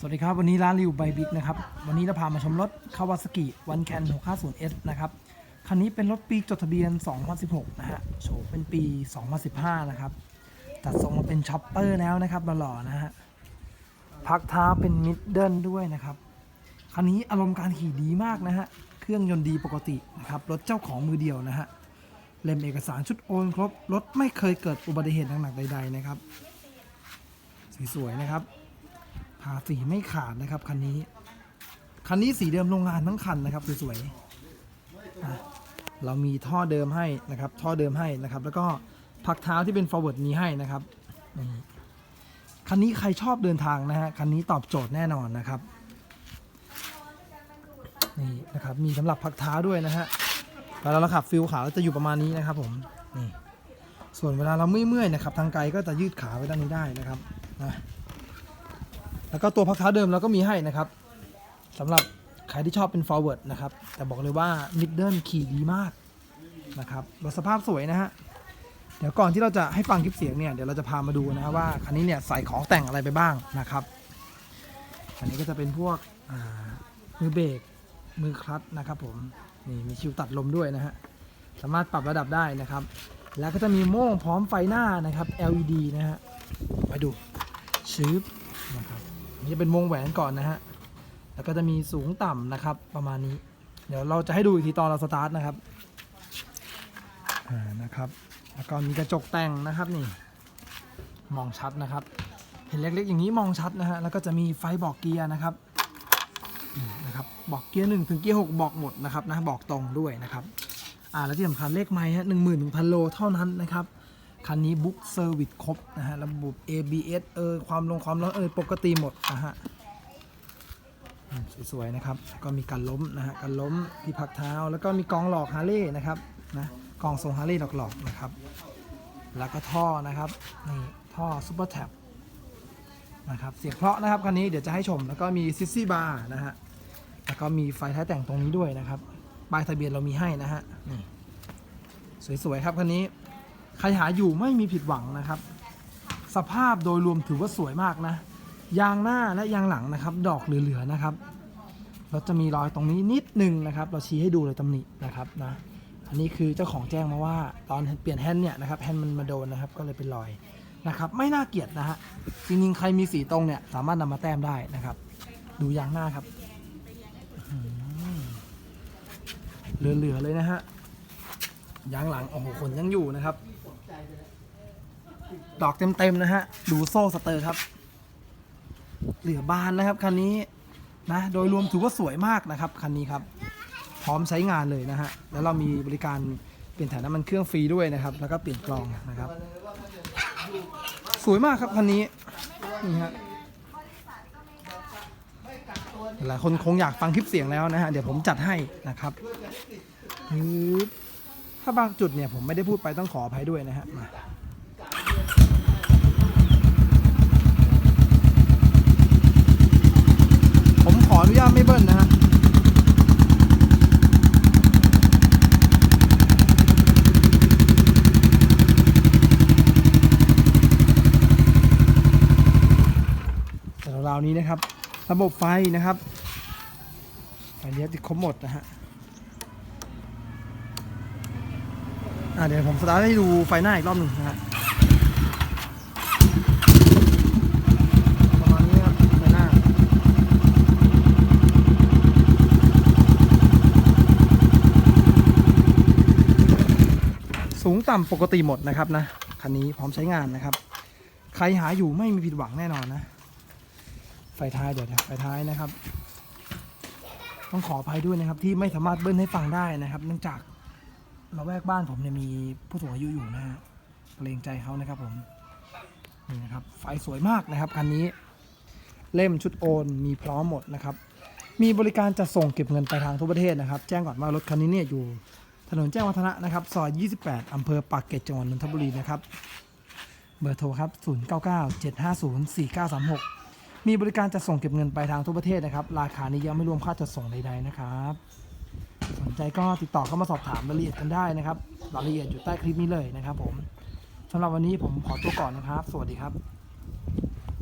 สวัสดีครับ วันนี้ร้านริวไบบิ๊กนะครับ วันนี้เราพามาชมรถคาวาสกิวันแคน 650S นะครับคันนี้เป็นรถปีจดทะเบียน 2016 นะฮะโฉมเป็นปี 2015 นะครับตัดทรงมาเป็นช็อปเปอร์แล้วนะครับหล่อนะฮะพักเท้าเป็นมิดเดิลด้วยนะครับคันนี้อารมณ์การขี่ดีมากนะฮะเครื่องยนต์ดีปกตินะครับรถเจ้าของมือเดียวนะฮะเล่มเอกสารชุดโอนครบรถไม่เคยเกิดอุบัติเหตุหนักๆใด ๆ นะครับสวยๆนะครับาษีไม่ขาดนะครับคันนี้ คันนี้สีเดิมโรงงานทั้งคันนะครับสวยๆเรามีท่อเดิมให้นะครับ ท่อเดิมให้นะครับ แล้วก็พักเท้าที่เป็น forward มีให้นะครับคันนี้ใครชอบเดินทางนะฮะคันนี้ตอบโจทย์แน่นอนนะครับนี่นะครับมีสำหรับพักเท้าด้วยนะฮะเวลาเราขับฟิลขาวจะอยู่ประมาณนี้นะครับผมนี่ส่วนเวลาเราเมื่อยๆนะครับ ทางไกลก็จะยืดขาไว้ด้านนี้ได้นะครับนะ แล้วก็ตัวพักเท้าเดิมเราก็มีให้นะครับสำหรับใครที่ชอบเป็น forward นะครับ แต่บอกเลยว่า middle ขี่ดีมากนะครับรถสภาพสวยนะฮะเดี๋ยวก่อนที่เราจะให้ฟังคลิปเสียงเนี่ยเดี๋ยวเราจะพามาดูนะฮะว่าคันนี้เนี่ยใส่ของแต่งอะไรไปบ้างนะครับ อันนี้ก็จะเป็นพวกมือเบรกมือคลัตช์นะครับผมนี่มีชิวตัดลมด้วยนะฮะสามารถปรับระดับได้นะครับ แล้วก็จะมีโม่งพร้อมไฟหน้านะครับ LED นะฮะไปดูชืบ นี่จะเป็นวงแหวนก่อนนะฮะ แล้วก็จะมีสูงต่ำนะครับ ประมาณนี้ เดี๋ยวเราจะให้ดูอีกทีตอนเราสตาร์ทนะครับ อ่า นะครับ แล้วก็มีกระจกแต่งนะครับนี่ มองชัดนะครับ เห็นเล็กๆอย่างนี้มองชัดนะฮะ แล้วก็จะมีไฟบอกเกียร์นะครับนี่นะครับ บอกเกียร์หนึ่งถึงเกียร์หกบอกหมดนะครับนะ บอกตรงด้วยนะครับ อ่า แล้วที่สำคัญเลขไม้ฮะหนึ่งหมื่นหนึ่งพันโลเท่านั้นนะครับ คันนี้บุ๊กเซอร์วิสครบนะฮะ ระบบ ABS เออความลงความร้อนเออปกติหมดนะฮะสวยๆนะครับ ก็มีการล้มนะฮะการล้มที่พักเท้า แล้วก็มีกองหลอกฮาร์เลย์นะครับนะกองทรงฮาร์เลย์หลอกๆนะครับ แล้วก็ท่อนะครับนี่ท่อซูเปอร์แท็บนะครับเสียงเพราะนะครับคันนี้เดี๋ยวจะให้ชมแล้วก็มีซิซี่บาร์นะฮะแล้วก็มีไฟท้ายแต่งตรงนี้ด้วยนะครับป้ายทะเบียนเรามีให้นะฮะนี่สวยๆครับคันนี้ ใครหาอยู่ไม่มีผิดหวังนะครับ สภาพโดยรวมถือว่าสวยมากนะ ยางหน้าและยางหลังนะครับ ดอกเหลือๆนะครับ เราจะมีรอยตรงนี้นิดนึงนะครับ เราชี้ให้ดูเลยตำหนินะครับนะอันนี้คือเจ้าของแจ้งมาว่าตอนเปลี่ยนแฮนด์เนี่ยนะครับแฮนด์มันมาโดนนะครับก็เลยเป็นรอยนะครับไม่น่าเกลียดนะฮะจริงๆใครมีสีตรงเนี่ยสามารถนำมาแต้มได้นะครับ ดูยางหน้าครับเหลือๆเลยนะฮะ ยางหลังโอ้โหขนยังอยู่นะครับ ดอกเต็มๆนะฮะ ดูโซ่สเตอร์ครับ เหลือบานนะครับคันนี้นะ โดยรวมถือว่าสวยมากนะครับคันนี้ครับ พร้อมใช้งานเลยนะฮะ แล้วเรามีบริการเปลี่ยนถ่ายน้ำมันเครื่องฟรีด้วยนะครับ แล้วก็เปลี่ยนกรองนะครับ สวยมากครับคันนี้นี่ฮะหลายคนคงอยากฟังคลิปเสียงแล้วนะฮะ เดี๋ยวผมจัดให้นะครับฮึบ ถ้าบางจุดเนี่ยผมไม่ได้พูดไปต้องขออภัยด้วยนะฮะมาผมขออนุญาตไม่เบิ้ลนะฮะแต่ราวนี้นะครับ ระบบไฟนะครับไฟเลี้ยวติดครบหมดนะฮะ เดี๋ยวผมสตาร์ทให้ดูไฟหน้าอีกรอบหนึ่งนะฮะประมาณนี้ครับไฟหน้า สูงต่ำปกติหมดนะครับนะคันนี้พร้อมใช้งานนะครับ ใครหาอยู่ไม่มีผิดหวังแน่นอนนะ ไฟท้ายเดี๋ยวนะไฟท้ายนะครับ ต้องขออภัยด้วยนะครับที่ไม่สามารถเบิ้ลให้ฟังได้นะครับ เนื่องจาก เราแวกบ้านผมเนี่ยมีผู้สูงอายุอยู่นะฮะเกรงใจเขานะครับผมนี่นะครับไฟสวยมากนะครับคันนี้ เล่มชุดโอนมีพร้อมหมดนะครับ มีบริการจัดส่งเก็บเงินไปทางทั่วประเทศนะครับ แจ้งก่อนว่ารถคันนี้เนี่ยอยู่ถนนแจ้งวัฒนะนะครับซอย 28 อำเภอปากเกร็ดจังหวัดนนทบุรีนะครับเบอร์โทรครับ 0997504936 มีบริการจัดส่งเก็บเงินไปทางทั่วประเทศนะครับ ราคานี้ยังไม่รวมค่าจัดส่งใดๆนะครับ ใจก็ติดต่อเข้ามาสอบถามรายละเอียดกันได้นะครับรายละเอียดอยู่ใต้คลิปนี้เลยนะครับผมสำหรับวันนี้ผมขอตัวก่อนนะครับ สวัสดีครับ